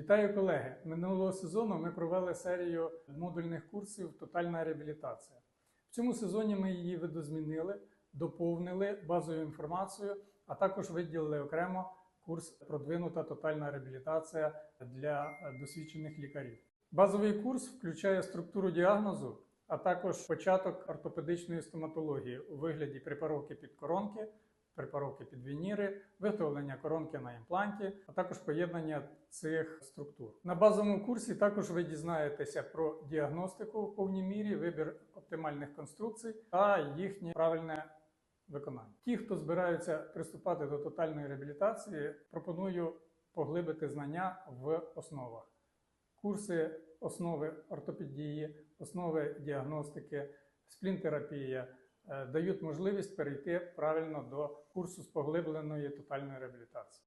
Вітаю колеги! Минулого сезону ми провели серію модульних курсів Тотальна реабілітація. В цьому сезоні ми її видозмінили, доповнили базовою інформацією, а також виділили окремо курс Продвинута тотальна реабілітація для досвідчених лікарів. Базовий курс включає структуру діагнозу, а також початок ортопедичної стоматології у вигляді препаровки під коронки, препаровки під вініри, виготовлення коронки на імпланті, а також поєднання цих структур. На базовому курсі також ви дізнаєтеся про діагностику в повній мірі, вибір оптимальних конструкцій та їхнє правильне виконання. Ті, хто збираються приступати до тотальної реабілітації, пропоную поглибити знання в основах. Курси основи ортопедії, основи діагностики, сплінтерапія дають можливість перейти правильно до курсу з поглибленої тотальної реабілітації.